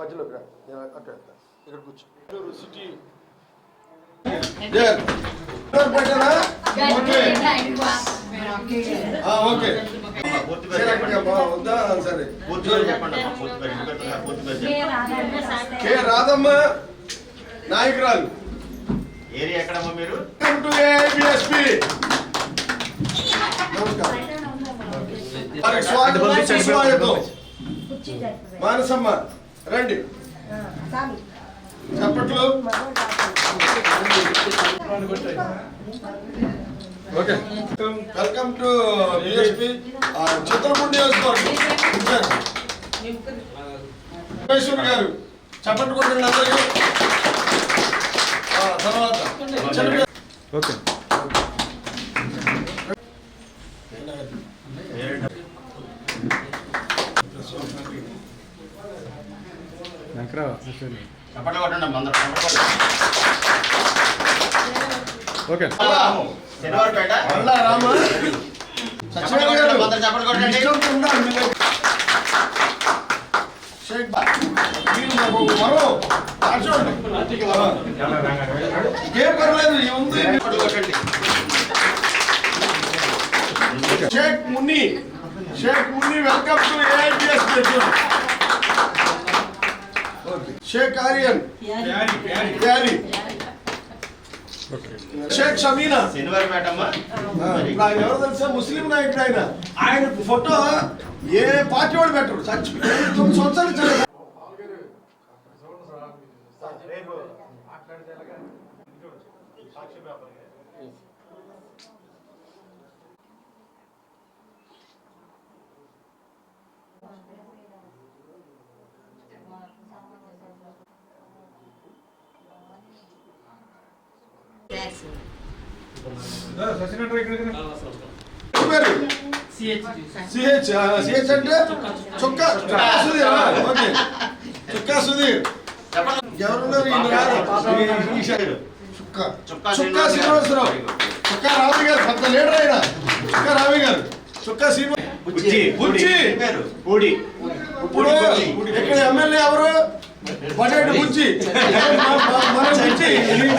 మధ్యలోకి రా అక్కడ. ఇక్కడ కూర్చో. సిటీ. ఓకే పూర్తి పేరు చెప్పండి. కే రాధమ్మ. నాయకురాలు. ఏరియా ఎక్కడమ్మా మీరు? నమస్కారం. మానసమ్మ. రండి. చప్పట్లు. Okay. Welcome to USP Chitrapudi నియోజకవర్గం. ఇన్ఛార్జ్. గారు చప్పట్లు కొట్టండి అందరికీ. తర్వాత. ఓకే. అశ్విని చప్పట్లు కొట్టండి అందరూ. ఓకే. శనివారపేట. చప్పట్లు కొట్టండి అందరూ చప్పట్లు కొట్టండి. షేక్ బా. మీరు. ఏం పర్లేదు ఉంది కొట్టండి. Sheikh Munni. Sheikh Munni welcome to AIBS Sheikh Aryan. Pyari. Sheikh Shamina. ఎవరు తెలుసా? ముస్లిం నాయకుడు ఆయన. ఆయన ఫోటో ఏ పార్టీ వాడు పెట్టరు చచ్చి తొమ్మిది సంవత్సరాలు చదివా. పేరు సిహెచ్ సిహెచ్ అంటే చుక్క చుక్కా సుధీర్ ఆ, ఓకే. చుక్కా సుధీర్. చెప్పండి ఎవరున్నారు ఈయన కాదు. ఈ- ఈ సైడ్. చుక్క చుక్కా చుక్కా శ్రీనివాసరావు. శ్రీనివాసరావు చుక్కా రావి గారు పెద్ద లీడర్ ఆయన. చుక్కా రావి గారు. చుక్కా శ్రీనివాస. బుచ్చి బుచ్చి. పేరు? పూడి ఇప్పుడు ఇక్కడ ఎమ్మెల్యే ఎవరు? బడేటి బుచ్చి మన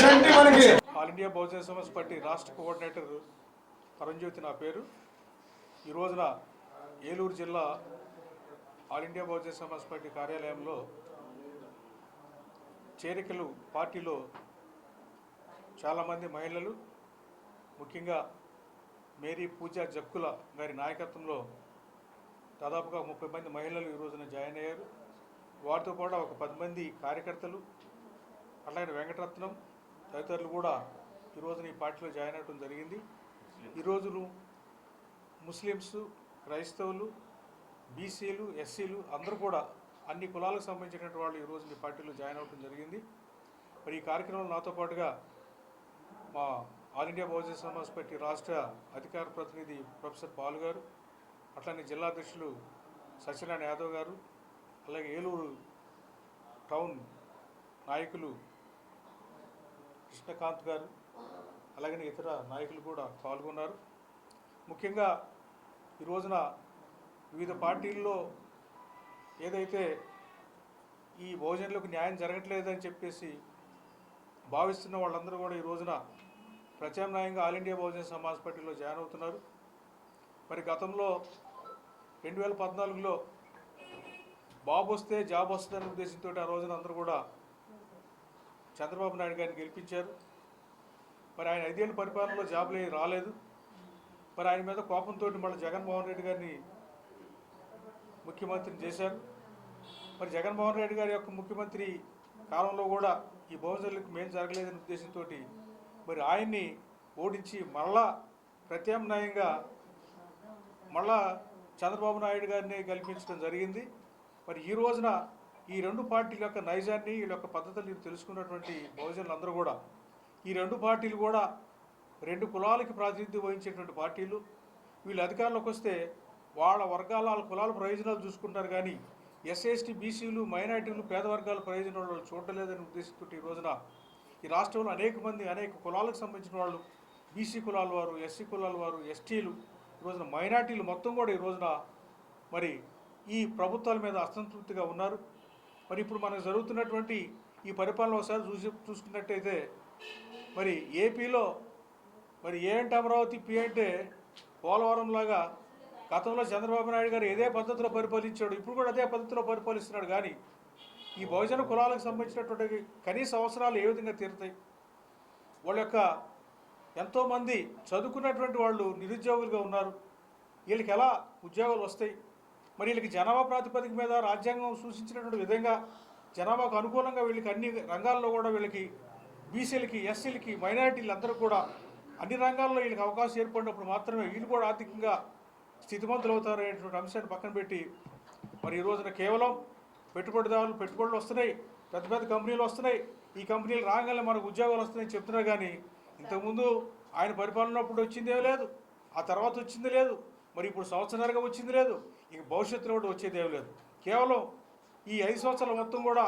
చంటి మనకి. All India Bahujan Samaj Party రాష్ట్ర కోఆర్డినేటర్ పరంజ్యోతి నా పేరు. ఈ రోజున ఏలూరు జిల్లా All India Bahujan Samaj Party కార్యాలయంలో చేరికలు పార్టీలో చాలామంది మహిళలు ముఖ్యంగా మేరీ పూజా జక్కుల గారి నాయకత్వంలో దాదాపుగా ముప్పై మంది మహిళలు ఈ రోజున జాయిన్ అయ్యారు. వారితో కూడా ఒక పది మంది కార్యకర్తలు అట్లాగే వెంకటరత్నం తదితరులు కూడా ఈ రోజున ఈ పార్టీలో జాయిన్ అవ్వడం జరిగింది. ఈ ముస్లిమ్స్ క్రైస్తవులు బీసీలు ఎస్సీలు అందరూ కూడా అన్ని కులాలకు సంబంధించినటువంటి వాళ్ళు ఈరోజు ఈ పార్టీలో జాయిన్ అవ్వడం జరిగింది. మరి ఈ కార్యక్రమంలో నాతో పాటుగా మా All India Bahujan Samaj Party రాష్ట్ర అధికార ప్రతినిధి ప్రొఫెసర్ పాల్ గారు అట్లానే జిల్లా అధ్యక్షులు సత్యనారాయణ యాదవ్ గారు అలాగే ఏలూరు టౌన్ నాయకులు కృష్ణకాంత్ గారు అలాగే ఇతర నాయకులు కూడా పాల్గొన్నారు. ముఖ్యంగా ఈ రోజున వివిధ పార్టీల్లో ఏదైతే ఈ భోజనలకు న్యాయం జరగట్లేదని చెప్పేసి భావిస్తున్న వాళ్ళందరూ కూడా ఈ రోజున ప్రత్యామ్నాయంగా ఆల్ ఇండియా బహుజన సమాజ్ పార్టీలో జాయిన్ అవుతున్నారు. మరి గతంలో రెండు వేల పద్నాలుగులో బాబు వస్తే జాబ్ వస్తుందనే ఉద్దేశంతో ఆ రోజున అందరూ కూడా చంద్రబాబు నాయుడు గారిని గెలిపించారు. మరి ఆయన ఐదేళ్ళ పరిపాలనలో జాబులు ఏమీ రాలేదు. మరి ఆయన మీద కోపంతో మళ్ళీ జగన్మోహన్ రెడ్డి గారిని ముఖ్యమంత్రిని చేశారు. మరి జగన్మోహన్ రెడ్డి గారి యొక్క ముఖ్యమంత్రి కాలంలో కూడా ఈ బహుజనులకు మేలు జరగలేదనే ఉద్దేశంతో మరి ఆయన్ని ఓడించి మళ్ళా ప్రత్యామ్నాయంగా మళ్ళా చంద్రబాబు నాయుడు గారిని గెలిపించడం జరిగింది. మరి ఈ రోజున ఈ రెండు పార్టీల యొక్క నైజాన్ని వీళ్ళ యొక్క పద్ధతులు తెలుసుకున్నటువంటి బహుజనులు అందరూ కూడా ఈ రెండు పార్టీలు కూడా రెండు కులాలకి ప్రాతినిధ్యం వహించేటువంటి పార్టీలు. వీళ్ళు అధికారంలోకి వస్తే వాళ్ళ వర్గాల వాళ్ళ కులాల ప్రయోజనాలు చూసుకుంటారు కానీ ఎస్ఎస్టీ బీసీలు మైనార్టీలు పేద వర్గాల ప్రయోజనాలు చూడలేదని ఉద్దేశంతో ఈ రోజున ఈ రాష్ట్రంలో అనేక మంది అనేక కులాలకు సంబంధించిన వాళ్ళు బీసీ కులాల వారు ఎస్సీ కులాల వారు ఎస్టీలు ఈ రోజున మైనార్టీలు మొత్తం కూడా ఈ రోజున మరి ఈ ప్రభుత్వాల మీద అసంతృప్తిగా ఉన్నారు. మరి ఇప్పుడు మనకు జరుగుతున్నటువంటి ఈ పరిపాలన ఒకసారి చూసి చూసుకున్నట్టయితే మరి ఏపీలో మరి ఏ అంటే అమరావతి పి అంటే పోలవరం లాగా గతంలో చంద్రబాబు నాయుడు గారు ఏదే పద్ధతిలో పరిపాలించాడు ఇప్పుడు కూడా అదే పద్ధతిలో పరిపాలిస్తున్నాడు. కానీ ఈ బహుజన కులాలకు సంబంధించినటువంటి కనీస అవసరాలు ఏ విధంగా తీరుతాయి? వాళ్ళ యొక్క ఎంతోమంది చదువుకున్నటువంటి వాళ్ళు నిరుద్యోగులుగా ఉన్నారు. వీళ్ళకి ఎలా ఉద్యోగాలు వస్తాయి? మరి వీళ్ళకి జనాభా ప్రాతిపదిక మీద రాజ్యాంగం సూచించినటువంటి విధంగా జనాభాకు అనుకూలంగా వీళ్ళకి అన్ని రంగాల్లో కూడా వీళ్ళకి బీసీలకి ఎస్సీలకి మైనారిటీలు అందరూ కూడా అన్ని రంగాల్లో వీళ్ళకి అవకాశం ఏర్పడినప్పుడు మాత్రమే వీళ్ళు కూడా ఆర్థికంగా స్థితిమంతులు అవుతారు అనేటువంటి అంశాన్ని పక్కన పెట్టి మరి ఈ రోజున కేవలం పెట్టుబడిదారులు పెట్టుబడులు వస్తున్నాయి పెద్ద పెద్ద కంపెనీలు వస్తున్నాయి. ఈ కంపెనీలు రాగానే మనకు ఉద్యోగాలు వస్తున్నాయని చెప్తున్నారు కానీ ఇంతకుముందు ఆయన పరిపాలనప్పుడు వచ్చిందే లేదు ఆ తర్వాత వచ్చింది లేదు. మరి ఇప్పుడు సంవత్సరాలుగా వచ్చింది లేదు. ఇక భవిష్యత్తులో కూడా వచ్చేదేం లేదు. కేవలం ఈ ఐదు సంవత్సరాల మొత్తం కూడా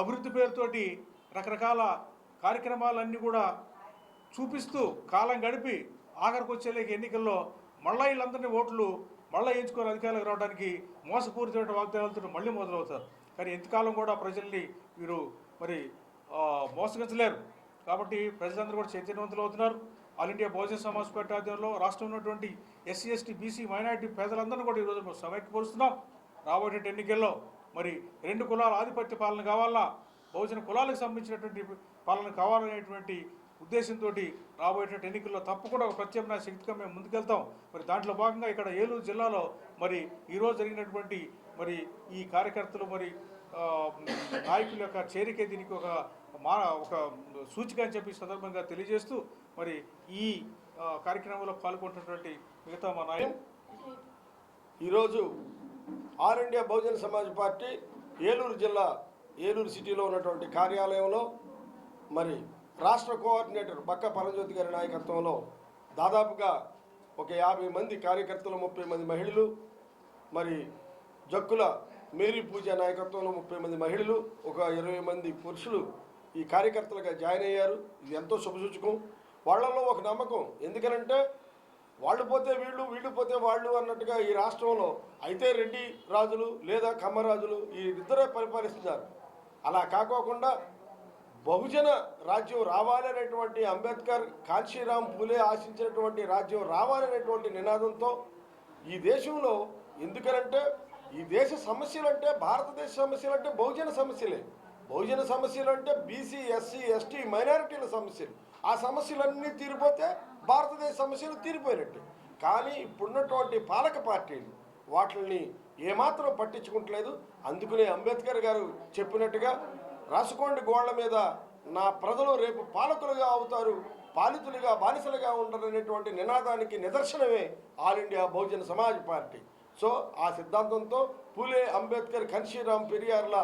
అభివృద్ధి పేరుతోటి రకరకాల కార్యక్రమాలన్నీ కూడా చూపిస్తూ కాలం గడిపి ఆఖరికి వచ్చేలేక ఎన్నికల్లో మళ్ళీ వీళ్ళందరినీ ఓట్లు మళ్ళీ ఎంచుకొని అధికారులకు రావడానికి మోసపూరితమైన వాగ్దానాలతో మళ్ళీ మొదలవుతారు. కానీ ఎంతకాలం కూడా ప్రజల్ని వీరు మరి మోసగించలేరు. కాబట్టి ప్రజలందరూ కూడా చైతన్యవంతులు అవుతున్నారు. All India Bahujan Samaj Party ఆధ్వర్యంలో రాష్ట్రంలో ఉన్నటువంటి ఎస్సీ ఎస్టీ బీసీ మైనారిటీ పేదలందరినీ కూడా ఈరోజు మేము సమైక్యపరుస్తున్నాం రాబోయే ఎన్నికల్లో మరి రెండు కులాల ఆధిపత్య పాలన కావాలా బహుజన కులాలకు సంబంధించినటువంటి పాలన కావాలనేటువంటి ఉద్దేశంతో రాబోయేటువంటి ఎన్నికల్లో తప్పకుండా ఒక ప్రత్యామ్నాయ శక్తిగా మేము ముందుకెళ్తాం. మరి దాంట్లో భాగంగా ఇక్కడ ఏలూరు జిల్లాలో మరి ఈరోజు జరిగినటువంటి మరి ఈ కార్యకర్తలు మరి నాయకుల యొక్క చేరికే దీనికి ఒక మా ఒక సూచిక అని చెప్పి సందర్భంగా తెలియజేస్తూ మరి ఈ కార్యక్రమంలో పాల్గొంటున్నటువంటి మిగతా మా నాయకులు ఈరోజు All India Bahujan Samaj Party Eluru జిల్లా ఏలూరు సిటీలో ఉన్నటువంటి కార్యాలయంలో మరి రాష్ట్ర కోఆర్డినేటర్ బక్క పరంజ్యోతి గారి నాయకత్వంలో దాదాపుగా ఒక యాభై మంది కార్యకర్తలు ముప్పై మంది మహిళలు మరి జక్కుల మేరీ పూజ నాయకత్వంలో ముప్పై మంది మహిళలు ఒక ఇరవై మంది పురుషులు ఈ కార్యకర్తలుగా జాయిన్ అయ్యారు. ఇది ఎంతో శుభసూచకం. వాళ్ళల్లో ఒక నమ్మకం. ఎందుకనంటే వాళ్ళు పోతే వీళ్ళు వీళ్ళు పోతే వాళ్ళు అన్నట్టుగా ఈ రాష్ట్రంలో అయితే రెడ్డి రాజులు లేదా కమ్మరాజులు ఈ ఇద్దరే పరిపాలిస్తున్నారు. అలా కాకోకుండా బహుజన రాజ్యం రావాలనేటువంటి అంబేద్కర్ కాంశీరామ్ పూలే ఆశించినటువంటి రాజ్యం రావాలనేటువంటి నినాదంతో ఈ దేశంలో ఎందుకనంటే ఈ దేశ సమస్యలు అంటే భారతదేశ సమస్యలు అంటే బహుజన సమస్యలే. బహుజన సమస్యలు అంటే బీసీ ఎస్సీ ఎస్టీ మైనారిటీల సమస్యలు. ఆ సమస్యలన్నీ తీరిపోతే భారతదేశ సమస్యలు తీరిపోయినట్టు. కానీ ఇప్పుడున్నటువంటి పాలక పార్టీలు వాటిని ఏమాత్రం పట్టించుకుంటలేదు. అందుకనే అంబేద్కర్ గారు చెప్పినట్టుగా రాసుకోండి గోళ్ళ మీద నా ప్రజలు రేపు పాలకులుగా అవుతారు పాలితులుగా బానిసలుగా ఉండరనేటువంటి నినాదానికి నిదర్శనమే All India Bahujan Samaj Party. So ఆ సిద్ధాంతంతో పూలే అంబేద్కర్ కన్షీరామ్ పెరియార్ల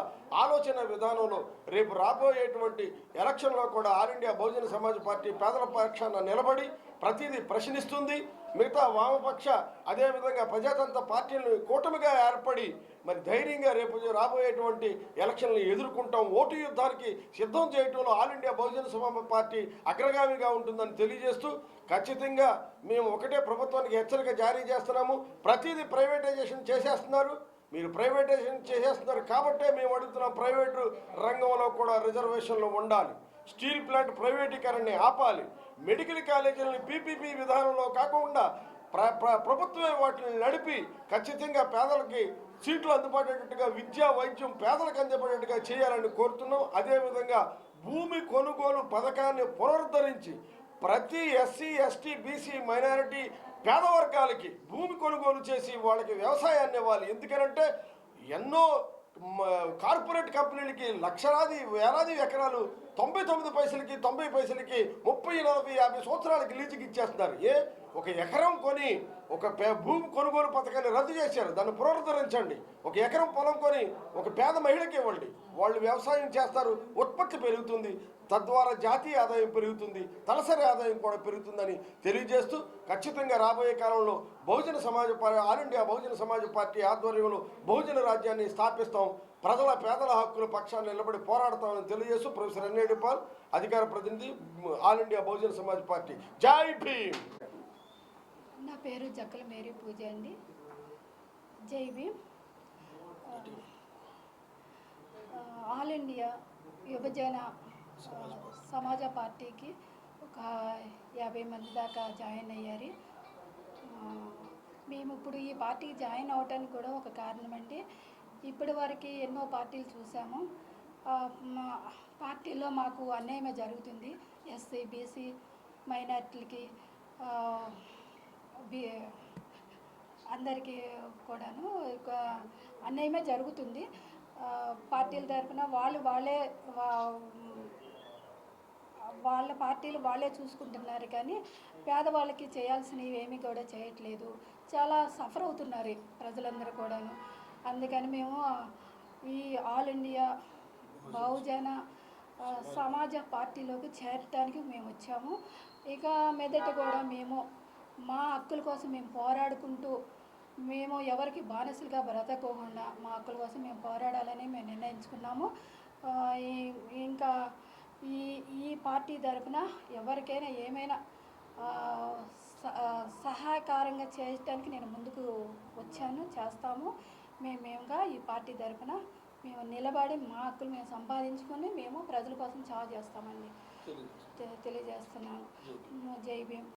ఆలోచన విధానంలో రేపు రాబోయేటువంటి ఎలక్షన్లో కూడా All India Bahujan Samaj Party పేదల పక్షాన నిలబడి ప్రతిదీ ప్రశ్నిస్తుంది. మిగతా వామపక్ష అదేవిధంగా ప్రజాతంత్ర పార్టీలను కూటమిగా ఏర్పడి మరి ధైర్యంగా రేపు రాబోయేటువంటి ఎలక్షన్లు ఎదుర్కొంటాం. ఓటు యుద్ధానికి సిద్ధం చేయటంలో ఆల్ ఇండియా బహుజన సమాజ పార్టీ అగ్రగామిగా ఉంటుందని తెలియజేస్తూ ఖచ్చితంగా మేము ఒకటే ప్రభుత్వానికి హెచ్చరిక జారీ చేస్తున్నాము. ప్రతిదీ ప్రైవేటైజేషన్ చేసేస్తున్నారు. మీరు ప్రైవేటైజేషన్ చేసేస్తున్నారు కాబట్టే మేము అడుగుతున్నాం ప్రైవేటు రంగంలో కూడా రిజర్వేషన్లు ఉండాలి. స్టీల్ ప్లాంట్ ప్రైవేటీకరణని ఆపాలి. మెడికల్ కాలేజీలను పీపీపీ విధానంలో కాకుండా ప్ర ప్ర- ప్రభుత్వమే వాటిని నడిపి ఖచ్చితంగా పేదలకి సీట్లు అందుబాటేటట్టుగా విద్యా వైద్యం పేదలకు అందుబాటేట్టుగా చేయాలని కోరుతున్నాం. అదేవిధంగా భూమి కొనుగోలు పథకాన్ని పునరుద్ధరించి ప్రతి ఎస్సీ ఎస్టీ బీసీ మైనారిటీ పేద వర్గాలకి భూమి కొనుగోలు చేసి వాళ్ళకి వ్యవసాయాన్ని ఇవ్వాలి. ఎందుకనంటే ఎన్నో కార్పొరేట్ కంపెనీలకి లక్షలాది వేలాది ఎకరాలు తొంభై తొమ్మిది పైసలకి తొంభై పైసలకి ముప్పై నలభై యాభై సంవత్సరాలకి లీజుకి ఇచ్చేస్తున్నారు. ఏ ఒక ఎకరం కొని ఒక పే- భూమి కొనుగోలు పథకాన్ని రద్దు చేశారు. దాన్ని పునరుద్ధరించండి. ఒక ఎకరం పొలం కొని ఒక పేద మహిళకి ఇవ్వండి. వాళ్ళు వ్యవసాయం చేస్తారు ఉత్పత్తి పెరుగుతుంది తద్వారా జాతీయ ఆదాయం పెరుగుతుంది తలసరి ఆదాయం కూడా పెరుగుతుందని తెలియజేస్తూ ఖచ్చితంగా రాబోయే కాలంలో బహుజన సమాజ పార్టీ ఆల్ ఇండియా బహుజన సమాజ పార్టీ ఆధ్వర్యంలో బహుజన రాజ్యాన్ని స్థాపిస్తాం. ప్రజల పేదల హక్కుల పక్షాన్ని నిలబడి పోరాడతామని తెలియజేస్తూ ప్రొఫెసర్ ఎన్ఏడిపాల్ అధికార ప్రతినిధి All India Bahujan Samaj Party. Jai Bhim! నా పేరు జక్కల మేరీ పూజ అండి. జై భీమ్. ఆల్ ఇండియా యువజన సమాజ పార్టీకి ఒక యాభై మంది దాకా జాయిన్ అయ్యారు. మేము ఇప్పుడు ఈ పార్టీకి జాయిన్ అవడానికి కూడా ఒక కారణం అండి. ఇప్పటి వరకు ఎన్నో పార్టీలు చూసాము. మా పార్టీలో మాకు అన్యాయమే జరుగుతుంది. ఎస్సీ బీసీ మైనార్టీలకి అందరికీ కూడాను ఒక అన్యాయమే జరుగుతుంది. పార్టీల తరఫున వాళ్ళు వాళ్ళే వా- వాళ్ళ పార్టీలు వాళ్ళే చూసుకుంటున్నారు కానీ పేదవాళ్ళకి చేయాల్సినవి ఏమీ కూడా చేయట్లేదు. చాలా సఫర్ అవుతున్నారు ప్రజలందరూ కూడాను. అందుకని మేము ఈ ఆల్ ఇండియా బహుజన సమాజ పార్టీలోకి చేరటానికి మేము వచ్చాము. ఇక మెదట కూడా మేము మా హక్కుల కోసం మేము పోరాడుకుంటూ మేము ఎవరికి బానిసలుగా బ్రతకోకుండా మా హక్కుల కోసం మేము పోరాడాలని మేము నిర్ణయించుకున్నాము. ఇంకా ఈ ఈ పార్టీ తరఫున ఎవరికైనా ఏమైనా సహాయకారంగా చేయడానికి నేను ముందుకు వచ్చాను చేస్తాము. మేము మేముగా ఈ పార్టీ తరఫున మేము నిలబడి మా హక్కులు మేము సంపాదించుకొని మేము ప్రజల కోసం చావు చేస్తామండి. తెలియజేస్తున్నాను. జై భీమ్.